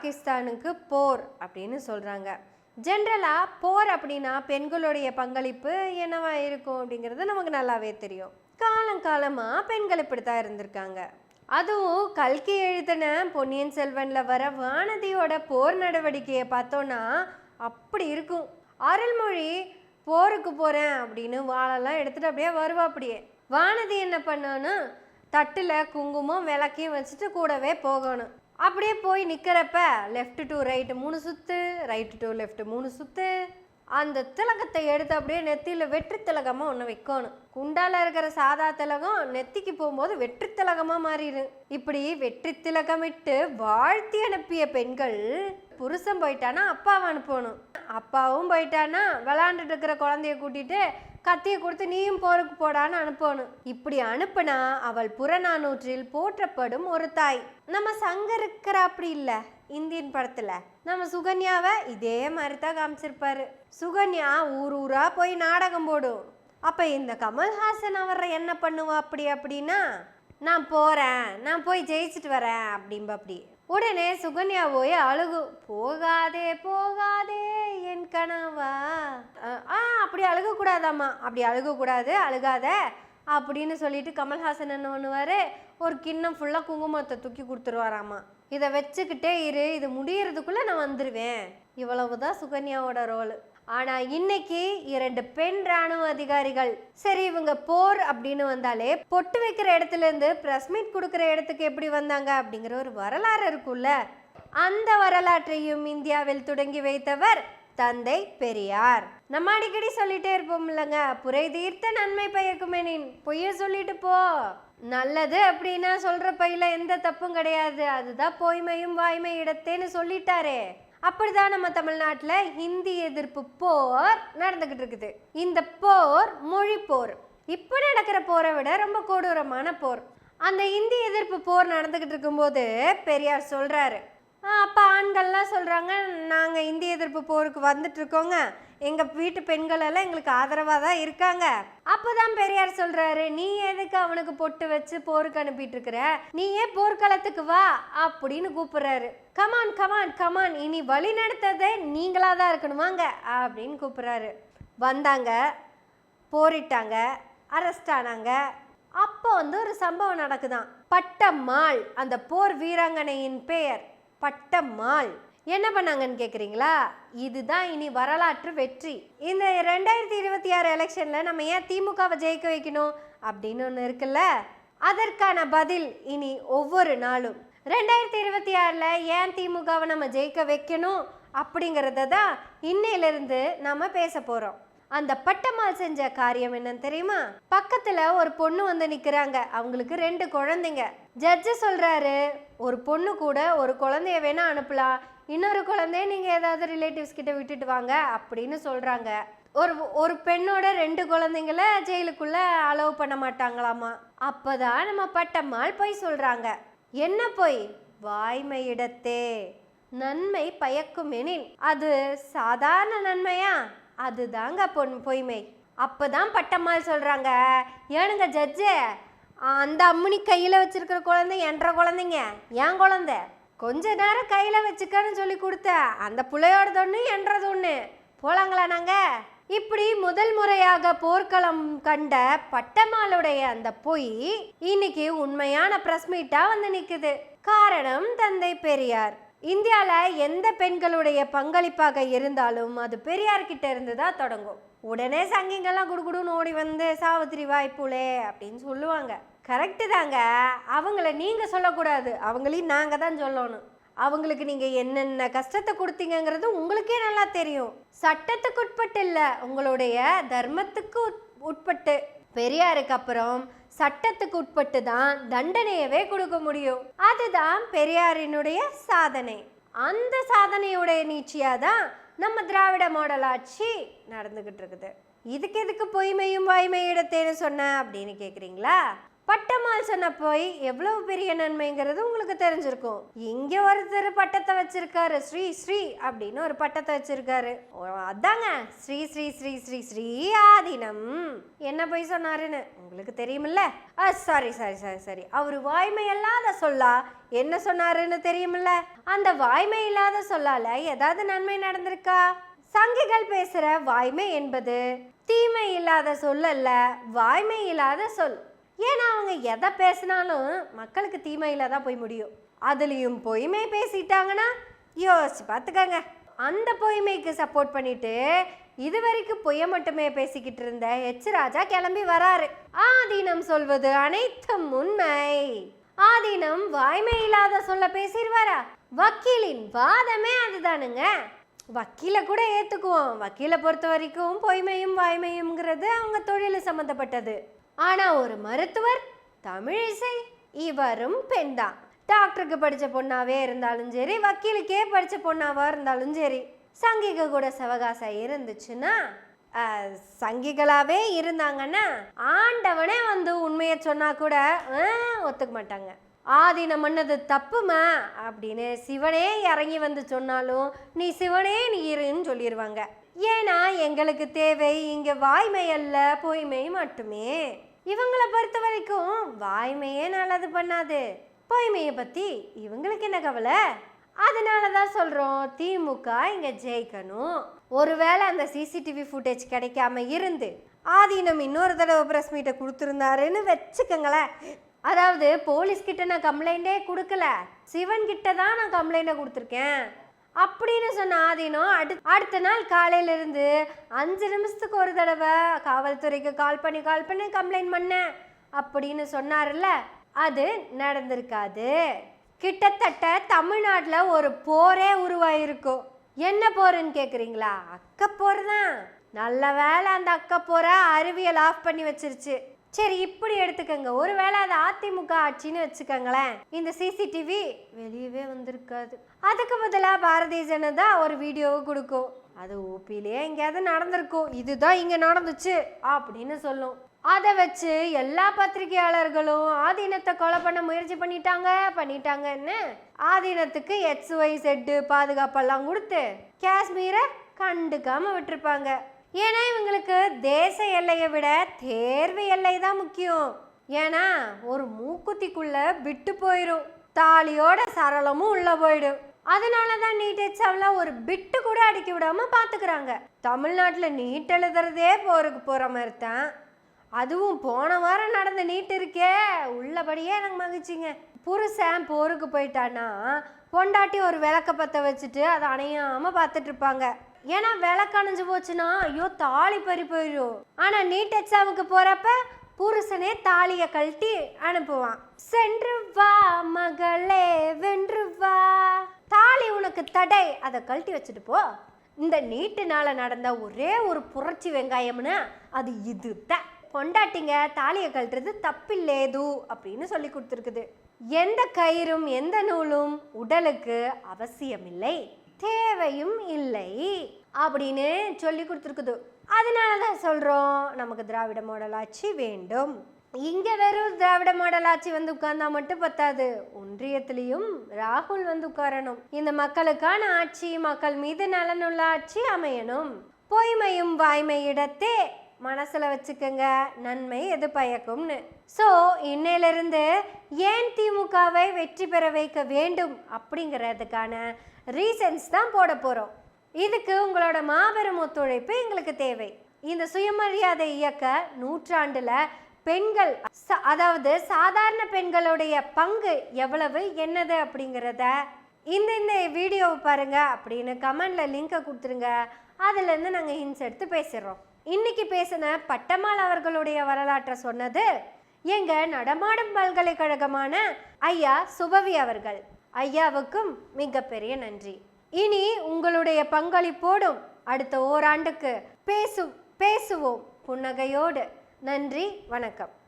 பாகிஸ்தானுக்கு போர் அப்படின்னு சொல்கிறாங்க ஜென்ரலாக போர் அப்படின்னா பெண்களுடைய பங்களிப்பு என்னவா இருக்கும் அப்படிங்கிறது நமக்கு நல்லாவே தெரியும். காலங்காலமாக பெண்கள் இப்படி தான் இருந்திருக்காங்க. அதுவும் கல்கி எழுதின பொன்னியின் செல்வனில் வர வானதியோட போர் நடவடிக்கையை பார்த்தோன்னா அப்படி இருக்கும். அருள்மொழி போருக்கு போகிறேன் அப்படின்னு வாழெல்லாம் எடுத்துகிட்டு அப்படியே வருவா அப்படியே. வானதி என்ன பண்ணான்னா தட்டில் குங்குமம் விளக்கையும் வச்சுட்டு கூடவே போகணும். அப்படியே போய் நிற்கிறப்ப லெஃப்ட் டு ரைட்டு மூணு சுத்து ரைட்டு டு லெஃப்ட் மூணு சுத்து. அந்த திலகத்தை எடுத்து அப்படியே நெத்தியில் வெற்றி திலகமாக ஒன்று வைக்கணும். குண்டால இருக்கிற சாதா திலகம் நெத்திக்கு போகும்போது வெற்றி திலகமாக மாறிடும். இப்படி வெற்றி திலகமிட்டு வாழ்த்தி அனுப்பிய பெண்கள் புருஷன் போயிட்டானா அப்பாவை அனுப்பணும். அப்பாவும் போயிட்டானா விளாண்டுட்டு இருக்கிற குழந்தைய கூட்டிட்டு கத்தியை கொடுத்து நீயும் போருக்கு போடான்னு அனுப்பணும். இப்படி அனுப்புனா அவள் புறநானூற்றில் போற்றப்படும் ஒரு தாய். நம்ம சங்க இருக்கிற அப்படி இல்லை இந்தியன் படத்தில். நம்ம சுகன்யாவை இதே மாதிரி தான் காமிச்சிருப்பாரு. சுகன்யா ஊர் ஊரா போய் நாடகம் போடும். அப்போ இந்த கமல்ஹாசன் அவர் என்ன பண்ணுவா அப்படி அப்படின்னா நான் போகிறேன் நான் போய் ஜெயிச்சுட்டு வரேன் அப்படிம்பா அப்படி. உடனே சுகன்யா போய் அழுகு போகாதே போகாதே அப்படி அழுகக்கூடாதாம்மா. அப்படி அழுகக்கூடாது அழுகாத அப்படின்னு சொல்லிட்டு கமல்ஹாசன் என்ன பண்ணுவார்? ஒரு கிண்ணம் ஃபுல்லாக குங்குமத்தை தூக்கி கொடுத்துருவாராம்மா. இதை வச்சுக்கிட்டே இரு இது முடியறதுக்குள்ளே நான் வந்துடுவேன் இவ்வளவுதான் சுகன்யாவோட ரோல் ஆனால் இன்னைக்கு இரண்டு பெண் ராணுவ அதிகாரிகள் சரி இவங்க போர் அப்படின்னு வந்தாலே பொட்டு வைக்கிற இடத்துலேருந்து ப்ரெஸ் மீட் கொடுக்குற இடத்துக்கு எப்படி வந்தாங்க அப்படிங்கிற ஒரு வரலாறு இருக்குல்ல அந்த வரலாற்றையும் இந்தியாவில் தொடங்கி வைத்தவர் தந்தை பெரியார். நம்ம அடிக்கடி சொல்லிட்டே இருப்போம் இல்லைங்க புரை தீர்த்த நன்மை பயக்குமெனின் பொய்ய சொல்லிட்டு போ. நல்லது அப்படின்னா சொல்ற பையில எந்த தப்பும் கிடையாது அதுதான் பொய்மையும் வாய்மை இடத்தேன்னு சொல்லிட்டாரே. அப்படிதான் நம்ம தமிழ்நாட்டில் ஹிந்தி எதிர்ப்பு போர் நடந்துகிட்டு இருக்குது. இந்த போர் மொழி போர். இப்போ நடக்கிற போரை விட ரொம்ப கொடூரமான போர். அந்த இந்தி எதிர்ப்பு போர் நடந்துகிட்டு இருக்கும்போது பெரியார் சொல்றாரு அப்போ ஆண்கள்லாம் சொல்கிறாங்க நாங்கள் இந்திய எதிர்ப்பு போருக்கு வந்துட்டு இருக்கோங்க எங்கள் வீட்டு பெண்கள் எல்லாம் எங்களுக்கு ஆதரவாக தான் இருக்காங்க. அப்போ தான் பெரியார் சொல்கிறாரு நீ எதுக்கு அவனுக்கு பொட்டு வச்சு போருக்கு அனுப்பிட்டுருக்குற நீயே நீ ஏன் போர்க்களத்துக்கு வா? அப்படின்னு கூப்பிட்றாரு. கமான் கமான் கமான் இனி வழி நடத்ததே நீங்களாக தான் இருக்கணுமாங்க. அப்படின்னு கூப்பிட்றாரு. வந்தாங்க போரிட்டாங்க அரெஸ்ட் ஆனாங்க. அப்போ வந்து ஒரு சம்பவம் நடக்குதான். பட்டம்மாள் அந்த போர் வீராங்கனையின் பெயர். பட்டம்மாள் என்ன பண்ணாங்கன்னு கேட்குறீங்களா இதுதான் இனி வரலாற்று வெற்றி. இந்த ரெண்டாயிரத்தி இருபத்தி ஆறு எலெக்ஷனில் நம்ம ஏன் திமுகவை ஜெயிக்க வைக்கணும்? அப்படின்னு ஒன்று இருக்குல்ல? அதற்கான பதில் இனி ஒவ்வொரு நாளும். ரெண்டாயிரத்தி இருபத்தி ஆறில் ஏன் திமுகவை நம்ம ஜெயிக்க வைக்கணும்? அப்படிங்கிறத தான் இன்னையிலிருந்து நம்ம பேச போகிறோம் அந்த பட்டம்மாள் செஞ்ச காரியம் என்னன்னு தெரியுமா? பக்கத்துல ஒரு பொண்ணு வந்து நிக்கிறாங்க. அவங்களுக்கு ரெண்டு குழந்தைங்க. ஜட்ஜு சொல்றாரு ஒரு பொண்ணு கூட ஒரு குழந்தைய வேணா அனுப்பலாம். இன்னொரு குழந்தைய நீங்க ஏதாவது ரிலேட்டிவ்ஸ் கிட்ட விட்டுட்டு வாங்க அப்படின்னு சொல்றாங்க. ஒரு ஒரு பெண்ணோட ரெண்டு குழந்தைங்கள ஜெயிலுக்குள்ள அலோவ் பண்ண மாட்டாங்களாமா? அப்பதான் நம்ம பட்டம்மாள் போய் சொல்றாங்க. என்ன போய்? வாய்மையிடத்தே நன்மை பயக்குமெனில் அது சாதாரண நன்மையா? அதுதாங்க பொன் பொய்மை. அப்பதான் பட்டம்மாள் சொல்கிறாங்க ஏனுங்க ஜட்ஜு அந்த அம்முனி கையில் வச்சிருக்கிற குழந்தை என்ற குழந்தைங்க. என் குழந்தை? கொஞ்ச நேரம் கையில் வச்சுக்கன்னு சொல்லி கொடுத்த. அந்த பிள்ளையோடது ஒன்று என்றது ஒன்று போலாங்களா நாங்கள் இப்படி முதல் முறையாக போர்க்களம் கண்ட பட்டம்மாளுடைய அந்த பொய் இன்னைக்கு உண்மையான பிரஸ் மீட்டாக வந்து நிற்குது காரணம் தந்தை பெரியார். இந்தியாவில் எந்த பெண்களுடைய பங்களிப்பாக இருந்தாலும் அது பெரியார்கிட்ட இருந்து தான் தொடங்கும். உடனே சங்கிங்கெல்லாம் குடுகுடுன்னு ஓடி வந்து சாவித்திரி வாய்ப்புலே அப்படின்னு சொல்லுவாங்க. கரெக்டு தாங்க. அவங்கள நீங்கள் சொல்லக்கூடாது. அவங்களையும் நாங்கள் தான் சொல்லணும். அவங்களுக்கு நீங்கள் என்னென்ன கஷ்டத்தை கொடுத்தீங்கங்கிறது உங்களுக்கே நல்லா தெரியும். சட்டத்துக்கு உட்பட்டு இல்லை உங்களுடைய தர்மத்துக்கு உட்- உட்பட்டு. பெரியாருக்கு அப்புறம் சட்டத்துக்கு உட்பட்டு தான் தண்டனையவே கொடுக்க முடியும். அதுதான் பெரியாரினுடைய சாதனை. அந்த சாதனையுடைய நீச்சியாக தான் நம்ம திராவிட மாடல் ஆட்சி நடந்துக்கிட்டு இருக்குது. இதுக்கு எதுக்கு பொய்மையும் வாய்மை இடத்தேன்னு சொன்ன அப்படின்னு கேட்குறீங்களா பட்டமால் சொன்ன போய் எவ்வளவு பெரிய நன்மைங்கிறது உங்களுக்கு தெரிஞ்சிருக்கும். இங்க ஒருத்தர் பட்டத்தை வச்சிருக்காரு ஸ்ரீ ஸ்ரீ அப்படின்னு ஒரு பட்டத்தை வச்சிருக்காரு. ஓ, அதாங்க. ஸ்ரீ ஸ்ரீ ஸ்ரீ ஸ்ரீ ஸ்ரீ ஆதீனம். என்ன போய் சொன்னாருன்னு உங்களுக்கு தெரியுமில்ல? சாரி சாரி சாரி சாரி அவர் வாய்மை இல்லாத சொல்லா என்ன சொன்னாருன்னு தெரியுமில்ல? அந்த வாய்மை இல்லாத சொல்லால ஏதாவது நன்மை நடந்திருக்கா? சங்கிகள் பேசுற வாய்மை என்பது தீமை இல்லாத சொல்லல்ல வாய்மை இல்லாத சொல். ஏன்னா அவங்க எதை பேசினாலும் மக்களுக்கு தீமையில் தான் போய் முடியும். அதுலேயும் பொய்மை பேசிட்டாங்கன்னா யோசிச்சு பார்த்துக்கங்க. அந்த பொய்மைக்கு சப்போர்ட் பண்ணிட்டு இது வரைக்கும் பொய்ய மட்டுமே பேசிக்கிட்டு இருந்த எச் ராஜா கிளம்பி வராரு. ஆதீனம் சொல்வது அனைத்தும் உண்மை. ஆதீனம் வாய்மை இல்லாத சொல்ல பேசிடுவாரா வக்கீலின் வாதமே அதுதானுங்க. வக்கீல கூட ஏத்துக்குவோம். வக்கீலை பொறுத்த வரைக்கும் பொய்மையும் வாய்மையும்ங்கிறது அவங்க தொழில் சம்மந்தப்பட்டது ஆனா ஒரு மருத்துவர் தமிழிசை இவரும் பெண்தான் டாக்டருக்கு படிச்ச பொண்ணாவே இருந்தாலும் சரி வக்கீலுக்கே படிச்ச பொண்ணாவா இருந்தாலும் சரி சங்கிக கூட சவகாசம் இருந்துச்சுன்னா சங்கிகளாகவே சங்கிகளாவே இருந்தாங்கன்னா ஆண்டவனே வந்து உண்மையை சொன்னா கூட ஒத்துக்க மாட்டாங்க. ஆதீனம் பண்ணது தப்புமா? அப்படின்னு சிவனே இறங்கி வந்து சொன்னாலும் நீ சிவனே நீ இருன்னு சொல்லிடுவாங்க ஏன்னா எங்களுக்கு தேவை இங்கே வாய்மை அல்ல பொய்மை மட்டுமே. இவங்களை பொறுத்த வரைக்கும் வாய்மையே நல்லது பண்ணாது. பொய்மையை பத்தி இவங்களுக்கு என்ன கவலை? அதனால தான் சொல்கிறோம் திமுக இங்கே ஜெயிக்கணும். ஒருவேளை அந்த சிசிடிவி ஃபுட்டேஜ் கிடைக்காம இருந்து ஆதீனம் இன்னொரு தடவை ப்ரெஸ் மீட்டை கொடுத்துருந்தாருன்னு வச்சுக்கோங்களேன். அதாவது போலீஸ்கிட்ட நான் கம்ப்ளைண்டே கொடுக்கல. சிவன் கிட்ட தான் நான் கம்ப்ளைண்ட்டை கொடுத்துருக்கேன். அப்படின்னு சொன்ன ஆதீனம் அடு அடுத்த நாள் காலையில இருந்து அஞ்சு நிமிஷத்துக்கு ஒரு தடவை காவல்துறைக்கு கால் பண்ணி கால் பண்ணி கம்ப்ளைண்ட் பண்ணேன். அப்படின்னு சொன்னார்ல அது நடந்திருக்காது. கிட்டத்தட்ட தமிழ்நாட்டில் ஒரு போரே உருவாயிருக்கும் என்ன போருன்னு கேட்குறீங்களா அக்க போர் தான். நல்ல வேளை அந்த அக்க போரை அறிவியல் ஆஃப் பண்ணி வச்சிருச்சு. சரி இப்படி எடுத்துக்கோங்க. ஒருவேளை அது அதிமுக ஆட்சின்னு வச்சுக்கோங்களேன். இந்த சிசிடிவி வெளியவே வந்திருக்காது. அதுக்கு பதிலாக பாரதிய ஜனதா ஒரு வீடியோவை கொடுக்கும். அது ஊப்பிலேயே எங்கேயாவது நடந்திருக்கும். இதுதான் இங்கே நடந்துச்சு அப்படின்னு சொல்லும். அதை வச்சு எல்லா பத்திரிகையாளர்களும் ஆதீனத்தை கொலை பண்ண முயற்சி பண்ணிட்டாங்க. பண்ணிட்டாங்கன்னு ஆதீனத்துக்கு எக்ஸ் ஒய் செட்டு பாதுகாப்பெல்லாம் கொடுத்து காஷ்மீரை கண்டுக்காமல் விட்டுருப்பாங்க. ஏன்னா இவங்களுக்கு தேச எல்லையை விட தேர்வு எல்லை தான் முக்கியம். ஏன்னா ஒரு மூக்குத்திக்குள்ள விட்டு போயிடும் தாலியோட சரளமும் உள்ள போயிடும். அதனால தான் நீட் எக்ஸாமில் ஒரு பிட்டு கூட அடிக்க விடாமல் பார்த்துக்கிறாங்க தமிழ்நாட்டில் நீட் எழுதுறதே போருக்கு போகிற மாதிரி தான் அதுவும் போன வாரம் நடந்த நீட் இருக்கே. உள்ளபடியே எனக்கு மகிழ்ச்சிங்க. புருஷன் போருக்கு போயிட்டான்னா பொண்டாட்டி ஒரு விளக்க பற்ற வச்சுட்டு அதை அணையாமல் பார்த்துட்ருப்பாங்க ஏன்னா விலை கணிஞ்சு போச்சுன்னா ஐயோ தாலி பறி போயிடும் ஆனால் நீட் எக்ஸாமுக்கு போகிறப்ப புருஷனே தாலியை கழட்டி அனுப்புவான். சென்று வா மகளே வென்று வா. தாலி உனக்கு தடை. அதை கழட்டி வச்சுட்டு போ. இந்த நீட்டுனால நடந்த ஒரே ஒரு புரட்சி வெங்காயம்னா அது இதுதான். பொண்டாட்டிங்க தாலியை கழட்டுறது தப்பில்லேது அப்படின்னு சொல்லி கொடுத்துருக்குது. எந்த கயிறும் எந்த நூலும் உடலுக்கு அவசியமில்லை. தேவையும் இல்லை அப்படின்னு சொல்லி கொடுத்துருக்குது. அதனால தான் சொல்கிறோம் நமக்கு திராவிட மாடல் ஆட்சி வேண்டும். இங்கே வெறும் திராவிட மாடல் ஆட்சி வந்து உட்கார்ந்தா மட்டும் பத்தாது. ஒன்றியத்திலையும் ராகுல் வந்து உட்காரணும். இந்த மக்களுக்கான ஆட்சி மக்கள் மீது நலனுள்ள ஆட்சி அமையணும். பொய்மையும் வாய்மையிடத்தே மனசில் வச்சுக்கோங்க நன்மை எது பயக்கும்னு. ஸோ இன்னையிலிருந்து ஏன் திமுகவை வெற்றி பெற வைக்க வேண்டும் அப்படிங்கிறதுக்கான ரீசன்ஸ் தான் போட போகிறோம் இதுக்கு உங்களோட மாபெரும் ஒத்துழைப்பு எங்களுக்கு தேவை. இந்த சுயமரியாதை இயக்க நூற்றாண்டில் பெண்கள் அதாவது சாதாரண பெண்களுடைய பங்கு எவ்வளவு என்னது அப்படிங்கிறத இந்த இந்த வீடியோவை பாருங்கள் அப்படின்னு கமெண்டில் லிங்கை கொடுத்துருங்க. அதுலேருந்து நாங்கள் ஹின்ஸ் எடுத்து பேசிடுறோம். இன்னைக்கு பேசின பட்டம்மாள் அவர்களுடைய வரலாற்றை சொன்னது எங்க நடமாடும் பல்கலைக்கழகமான ஐயா சுபவி அவர்கள். ஐயாவுக்கும் மிகப்பெரிய நன்றி. இனி உங்களுடைய பங்களிப்போடும் அடுத்த ஓராண்டுக்கு பேசு பேசுவோம் புன்னகையோடு. நன்றி வணக்கம்.